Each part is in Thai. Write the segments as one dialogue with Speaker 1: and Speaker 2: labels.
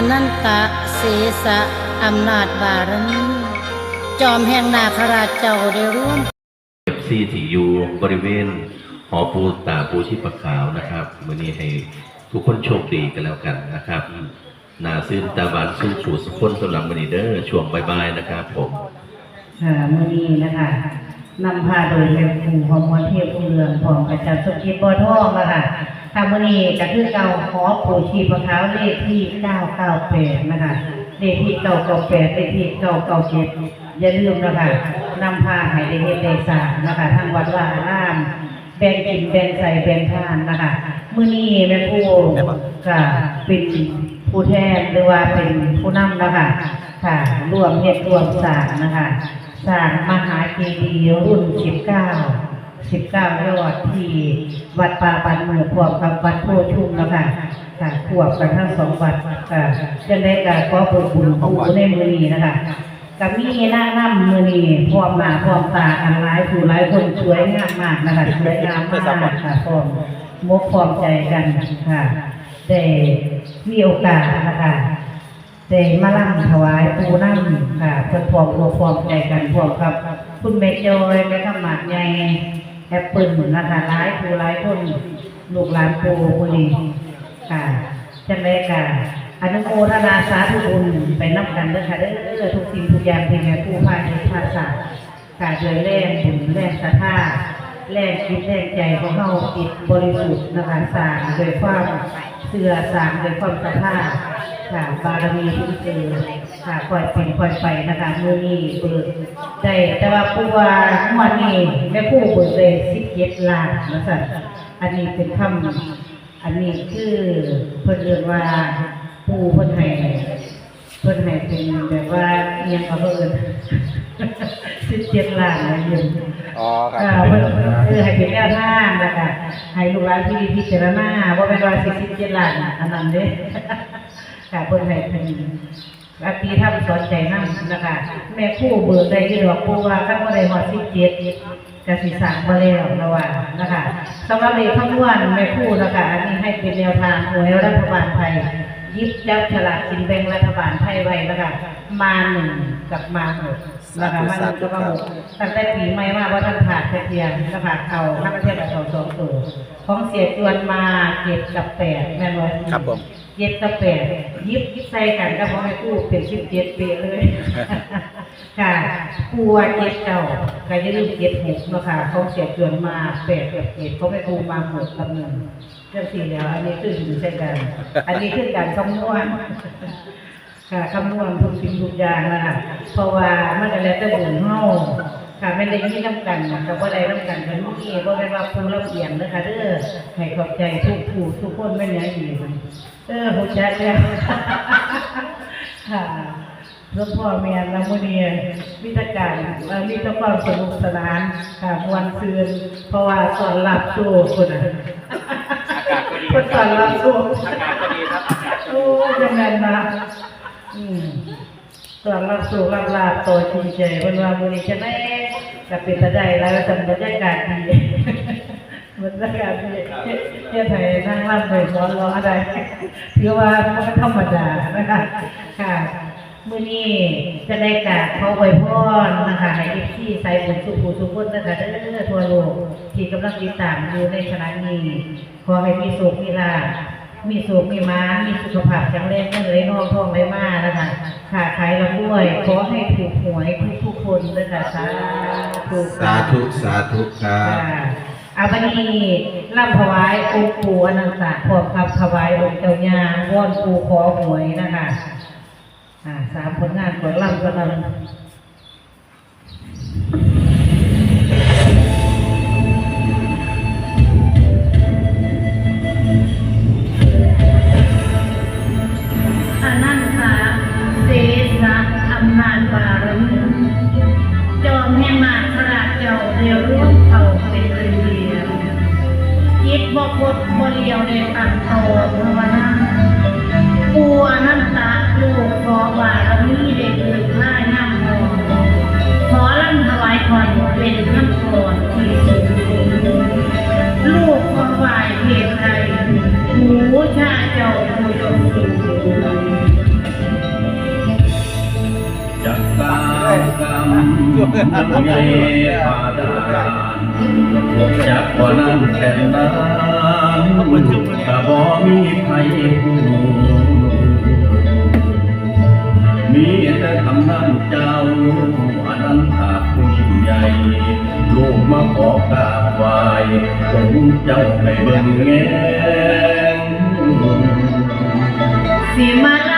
Speaker 1: อนันตะเสสะอำนาจบารมีจอมแห่งนาคราชเจ้าได้ร่วม
Speaker 2: เอฟซีที่อยู่บริเวณหอปูตาปูชีพขาวนะครับวันนี้ให้ทุกคนโชคดีกันแล้วกันนะครับนาซื่นตาบานสู้สู่สุขคนสำหรับวันนี้เด้อช่วงบ่ายๆนะครับผม
Speaker 3: ค่ะมื่อนี้นะคะนำพาโดยแม่ครูฮอร์โมนเทพผู้เรืองของอาจารย์สุกิตบ่อทองนะคะ ค่ะมื่อนี้ก็คือเก่าขอปู่ชีพะขาเลขที่998นะคะเลขที่998เลขที่997อย่าลืมนะคะนำพาให้ได้เฮ็ดได้สร้างนะคะทางวัดว่าอารามแบ่งกินแบ่งใส่แบ่งทานนะคะมื่อนี้แม่ครูก็เป็นผู้แทนหรือว่าเป็นผู้นำนะคะค่ะรวมเฮ็ดรวมสร้างนะคะสร้างมหาเจดีย์รุ่น 19 19ยอดที่วัดป่าบันเมืองพวกกับวัดโพชุ่มนะค่ะค่ะควบกันทั้งสองวัดค่ะจะได้การขอบุญบุญผู้ในมือนี้นะคะกับมีหน้าน้ำมือนี้พร้อมหน้าพร้อมตาอันหลายผู้หลายคนสวยงามมากนะคะสวยงามมากค่ะพร้อมมกพร้อมใจกันค่ะได้มีโอกาสนะคะเจมาล่ำถวายปูนั่งค่ะเพื่อพร้อมรวมพร้อมใจกันพร้อมกับ คุณเมจอยแม่ขมาดใหญ่ แอปเปิลนะคะหลายผู้หลายคนลูกหลานปูคนนี้ค่ะจังไรค่ะอนุโมทนาสาธุบุญไปนับกันเด้อค่ะเด้อทุกสิ่งทุกอย่างที่แม่ผู้พาในภาษาค่ะโดยแรงบุญแรงศรัทธาแรงคิดแรงใจของเฮาจิตบริสุทธิ์นะคะสางโดยความเสื่อสางโดยความศรัทธาค่ะบารมีที่เจอ ค่ะปล่อยเป็นปล่อยไปนะคะมือนี้เบิกได้แต่ว่าผู้ว่าเมื่อวานนี้แม่ผู้เบิกเลยสิบเจ็ดล้านนะสันอันนี้เป็นคำอันนี้คือเพิ่นเรียกว่าผู้เพิ่นให้เพิ่นให้เป็นแบบว่าเอียงเอาเพิ่นสิบเจ็ดล้านนะโยม
Speaker 4: อ๋อครั
Speaker 3: อ่า
Speaker 4: บ
Speaker 3: เพื่อคือให้เป็นแนวทางนะคะให้ลูกหลานที่พิจารณาว่าเป็นว่าสิบสิบเจ็ดล้านอันนั้นเด้ค่ะเพื่อให้เป็น อาตีทำสอนใจนั่งนะคะแม่คู่เบิกได้ยี่ดอกปูว่าข้างบ่ได้หอดสิบเจ็ดกสิสั่งมาแล้วระว่านะคะสำหรับเลขทั้งวันแม่คู่นะคะอันนี้ให้เป็นแนวทางหวยรัฐบาลไทยยิบจับฉลากกินแบ่งรัฐบาลไทยไว้นะคะมาหนึ่งกับมาหกนะคะมาหนึ่งกับมาหกตั้งแต่ปีใหม่มาว่าท่านขาดเพียงนะคะเขาข้าประเทศเราสองตัวของเสียจวนมาเจ็ดกับแปดแม่นบ่
Speaker 4: ครับผม
Speaker 3: เจ็ดกับแปดยิบยิบใส่กันก็พอให้กู้เป็นสิบเจ็ดเปเลย ค่ะปูว่าเจ็ดเก่าก็จะลืมเจ็ดหกเนาะค่ะของเสียจวนมาแปดกับเจ็ดเขาไม่ปูมาหมดกำเนิดเรื่องสี่แล้ว อันนี้คืออยู่ใช่กัน อันนี้คือการคำนวณค่ะคำนวณทุกสิ่งทุกอย่างนะคะเพราะว่ามันก็แล้วแต่บุญเฮาค่ะไม่ได้มีน้ำกันกับว่าได้น้ำกันกันนี่บ่ได้ว่าผู้ละเอียดนะคะเด้อให้ขอบใจทุกผู้ทุกคนไม่ไหนดี เออฮู้จักแล้วค่ะหลวงพ่อแม่ละมื้อนี้วิทยการเอ่อมีแต่ความสนุกสนานค่ะมวนซืนเพราะว่าสอนรับสู้คนน่ะ
Speaker 4: อากาศก็ดี
Speaker 3: คนสอนรับสู้
Speaker 4: อากาศก็ดีครับอากาศก็ดี
Speaker 3: โอ้ยังไงนะอืมส่วนรับสู่รับลาบโตจริงใจวันวามือนี้จะได้จะเป็นตะได้แล้วจำบรรยากาศดี บรรยากาศดีเที่ยไทยนั่งรับเลยร้อนร้อนอะไรถือว่ามันก็ธรรมดานะคะค่ะมื่อนี้จะได้กราบเขาไว้พรนะคะให้อีที่ใส่บุญสุขสุขคนนะคะเด้อทั่วโลกที่กำลังติดตามอยู่ในขณะนี้ขอให้มีสุขมีลาภมีสุขมีม้ามีสุขภาพแข็งแรงเงินไหลนองทองไหลมานะคะขาขายลำด้วยขอให้ถูกหวยทุกทุกๆคนด้วยค่ะสาธุ
Speaker 5: สาธุสาธุครั
Speaker 3: ค่ะ
Speaker 5: บ
Speaker 3: อาบันนี้ร่ำถวายองค์ปู่อนันตะพร้อมกับถวายองค์เจ้าย่าวอนปู่ขอหวยนะคะสามผลงานของร่ำกำลัง
Speaker 1: พุทธบริยวเดปันโตภาวนาปูอนั่นตาลูกขอไหวเอามีเด็กหนึ่งห้านั่งนอขอร่ำถวายพรเป็นขั้นตรดที่สุดลูกขอไหวเพียงใดหนูชาเจ้าผู้ยมสูง
Speaker 6: จักตาวกรรมเมตตาจักวนันแค่นั้น ก็บ่มีใครหูมีแต่คำนั้นเจ้าอนันตาผู้ยิ่งใหญ่ลูกมาขอกราบไหว้สงเจ้าให้เบิ่งแง
Speaker 1: Simala.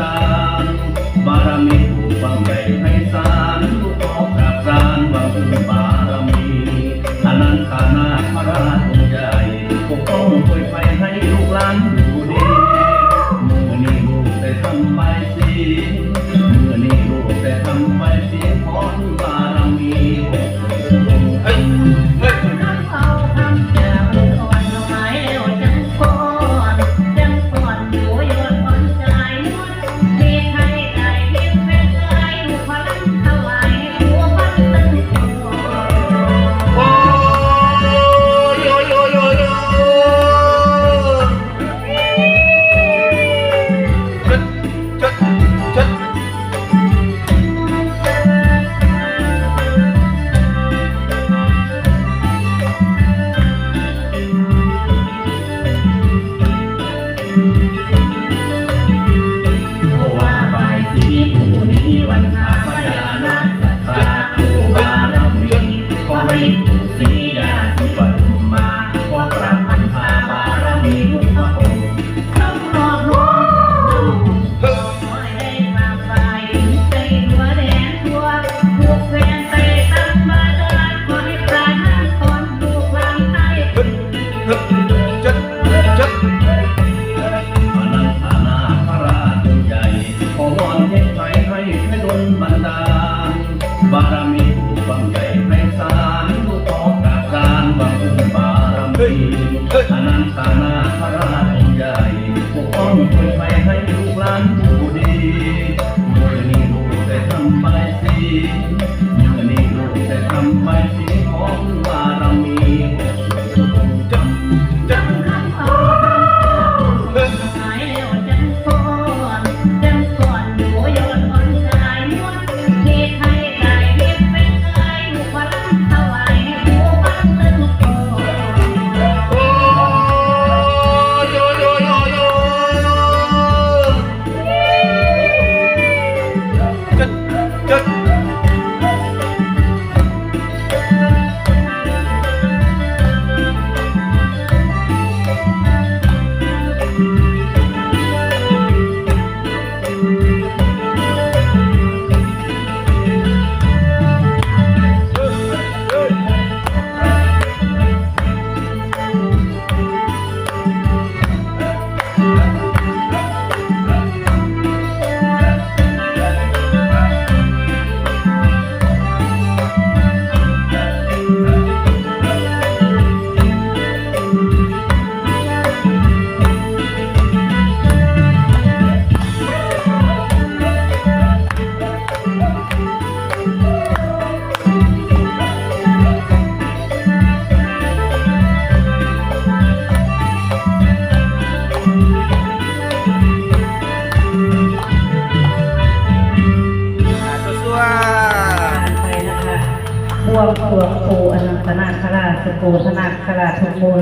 Speaker 1: ต่างบารมีผู้บังใจให้สารผู้ขอกรบรารบำเพ็ญบารมีอนันตนาค
Speaker 6: ราชงใหญ่ปก
Speaker 4: ต้
Speaker 3: องป่ยไฟให้ลูกหลาน Thank you.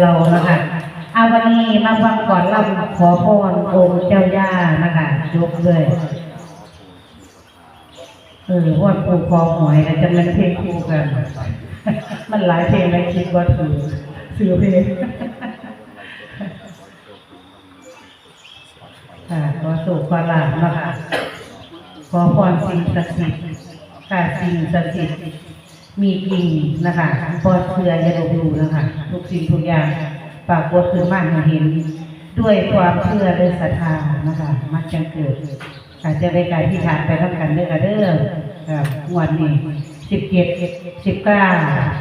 Speaker 3: ราชทุกหมูเรานะคะเอาวันนี้มาฟังก่อนลำขอพรองค์เจ้าย่านะคะยกเลยเออพวกปูคอหอยนะจะเป็นเพลงคู่กัน มันหลายเพลงเลยคิดว่าถือซื้อเพลงค่ะขอสู่ความลาบนะคะขอพรสิ่งศักดิ์สิทธิ์ค่ะสิ่งศักดิ์สิทธิ์ มีจริงนะคะพอเชื่ออย่าลบหลู่นะคะทุกสิ่งทุกอย่างปรากฏขึ้นมาให้เห็น ด้วยความเชื่อและศรัทธานะคะมักจะเกิดอาจจะได้การที่ฐานไปทำกันเด้อค่ะเด้อครับงวดนี้สิบเจ็ดสิบเก้า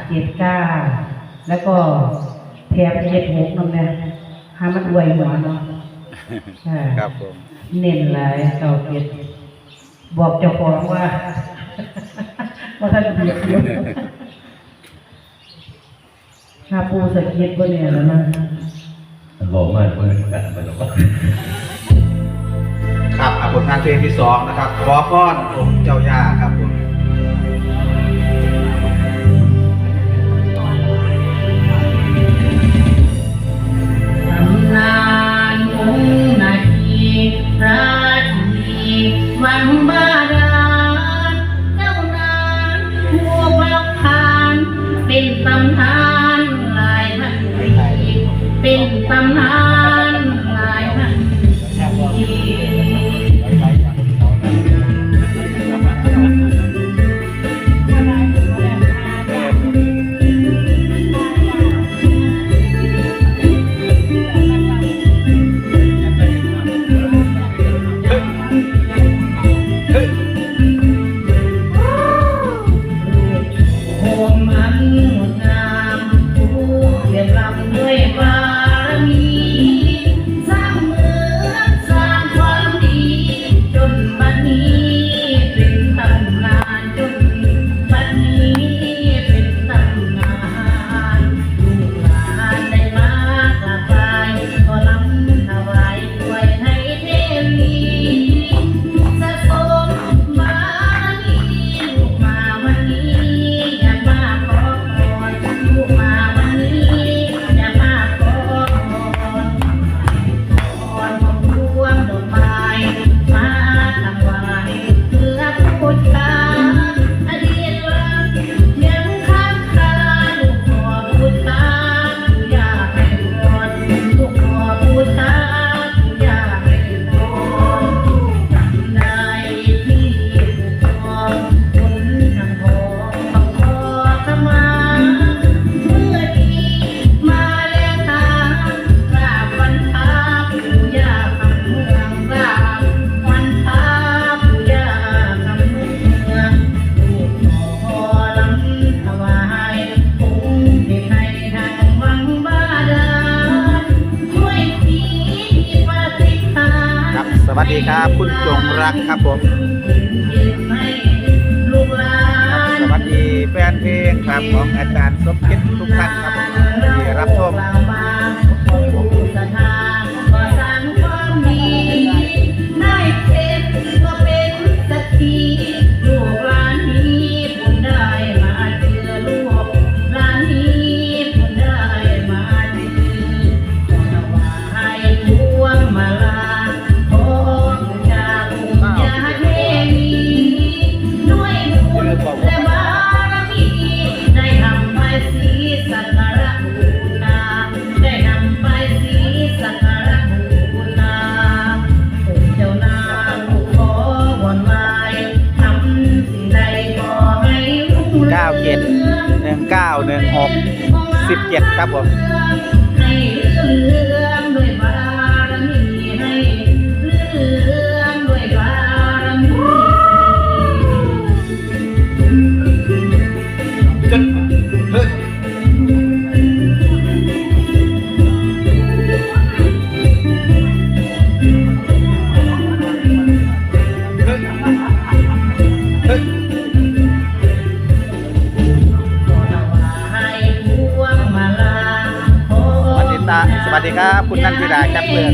Speaker 3: เจ็ดเก้าแล้วก็แถบเจ็ดหกนั่นแหละหามันอวยหัวเนาะอ่า
Speaker 4: ครับผม
Speaker 3: เน้นหลายเก่าเก็ดบอกเจ้าของว่า ว่าท่านเบียดเบียนหาปูสะเก็ดบ่เนี่ยแล้วนะ
Speaker 6: บอกมาเพื่อนกันไปแล้วก็
Speaker 5: ครับอะผลงานเพลงที่สองนะครับขอพรองค์เจ้าย่าครับผม
Speaker 1: ตำนานองค์นาทีพระทีวังบาดา เป็นตำนานลายพันปีเป็นตำนาน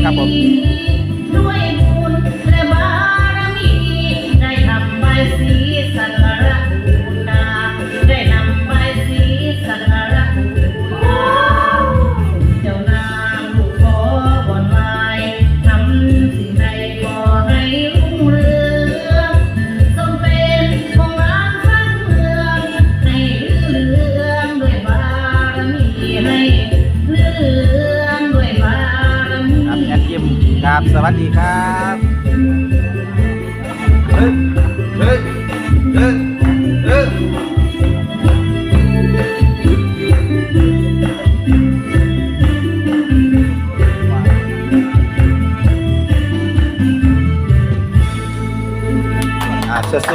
Speaker 1: แ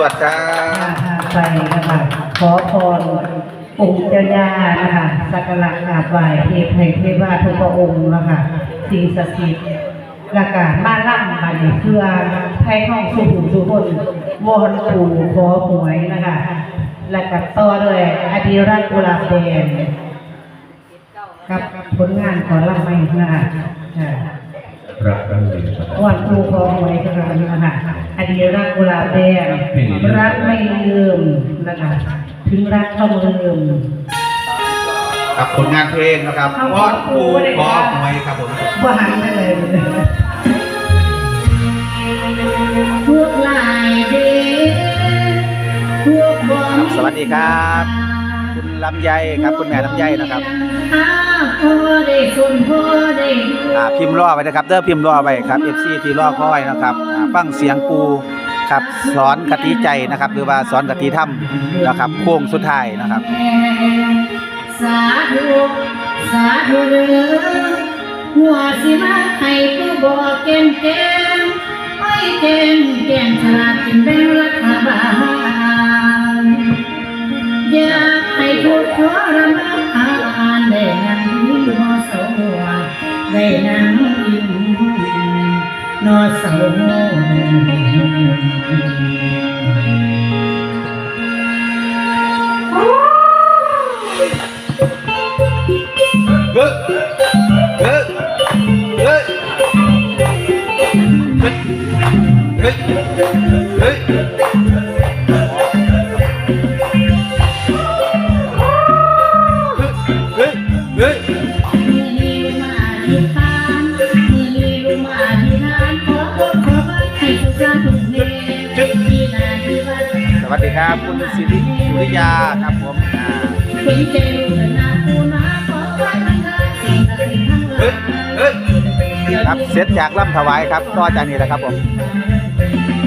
Speaker 1: วด
Speaker 4: ๆครับ
Speaker 3: ไปนะคะขอพรองค์เจ้าย่านะคะสักการะกราบไหว้เทพให้เทวาทุกพระองค์นะคะสิ่งศักดิ์สิทธิ์และกามาล่ำมาเนี่ยเพื่อให้ห้องสุขุมสุขคนวอนปู่ขอหวยนะคะและก็ต่อด้วยอดีรักกุลาแดงกับผลงานของลำไม่นะคะ
Speaker 6: รักกันเลยครับ
Speaker 3: วันครูขอหวยกันนะคะอดีรักกุหลาบแดงรักไม่ลืมนะคะถึงรักต้องลืม
Speaker 4: กับผลงานเพลงนะครับวอนครูขอหวยครับผม
Speaker 3: ว่าหันไปเลย
Speaker 1: พวกลายเด็กพวกบอม
Speaker 4: สวัสดีครับ คุณลำไยครับ คุณแม่ลำไยนะครับ
Speaker 1: อา พอได้ส่วนพอได้ดู
Speaker 4: อ่าพิมพ์รอไว้นะครับเด้อพิมพ์รอไว้ครับ FC ที่รอคอยนะครับอ่าฟังเสียงปูครับสอนกติใจนะครับ หรือว่าสอนกติธรรมนะครับโค้งสุดท้ายนะครับ
Speaker 1: สาธุสาธุเด้อหัวสิมาให้ผู้บอกเก่งเก่งไม่เก่งเก่งฉลาดกินแบ่งรัฐบาลอยากให้ทุกทรมานได้นั่งนอเสา ได้นั่งยิ้
Speaker 5: ยา
Speaker 4: ครับผมอ่า
Speaker 1: เห็นใจลูกนาปูนาขอไว้มันได้สิ่งศักดิ์สิทธิ์ทั้งหลาย
Speaker 5: เฮ้ย
Speaker 4: ครับเสร็จจากล่ำถวายครับต่อจากนี้แหละครับผม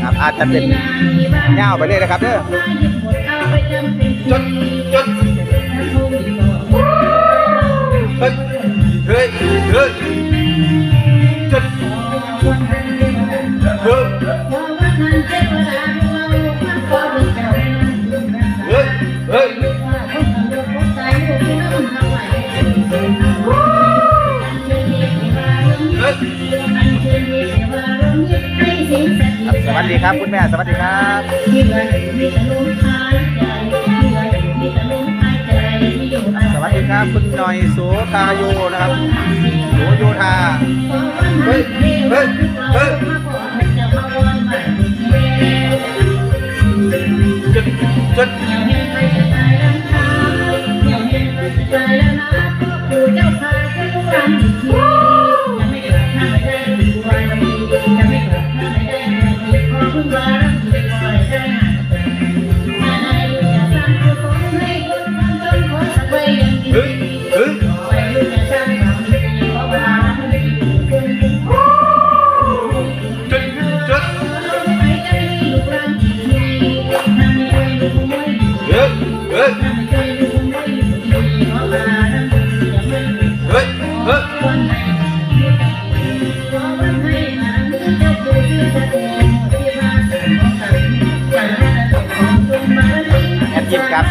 Speaker 4: ครับอาจจะเป็นเงาวไปเลยนะครับเด้อ
Speaker 5: จดจด
Speaker 4: สวัสดีครับคุณแม่สวัสดีครับสวัสดีครับคุณหน่อยโสตาโยนะครับโสโยธา
Speaker 1: เฮ้ยเฮ้ยเฮ้ย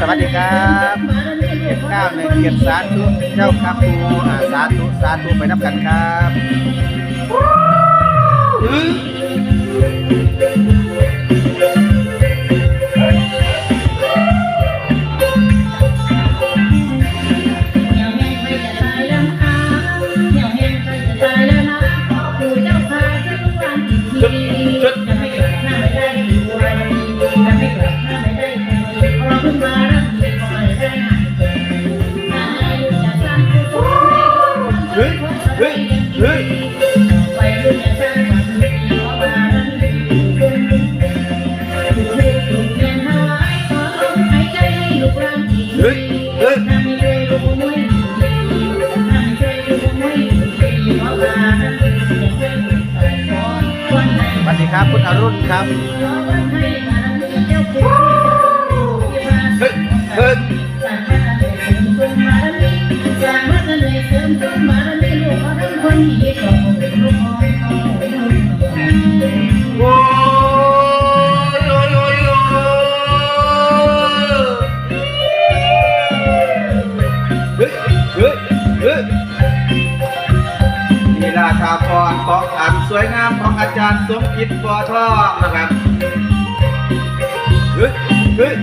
Speaker 4: สวัสดีครับเก้าหนึ่งเกียรติสาธุเจ้าครับตูอาสาธุสาธุไปนับกันครับ ครับ
Speaker 7: เฮ้
Speaker 1: ยเฮ้ย
Speaker 4: วยงามของอาจารย์สมคิดบัวทองนะครับ
Speaker 1: เฮ้ยเฮ้ย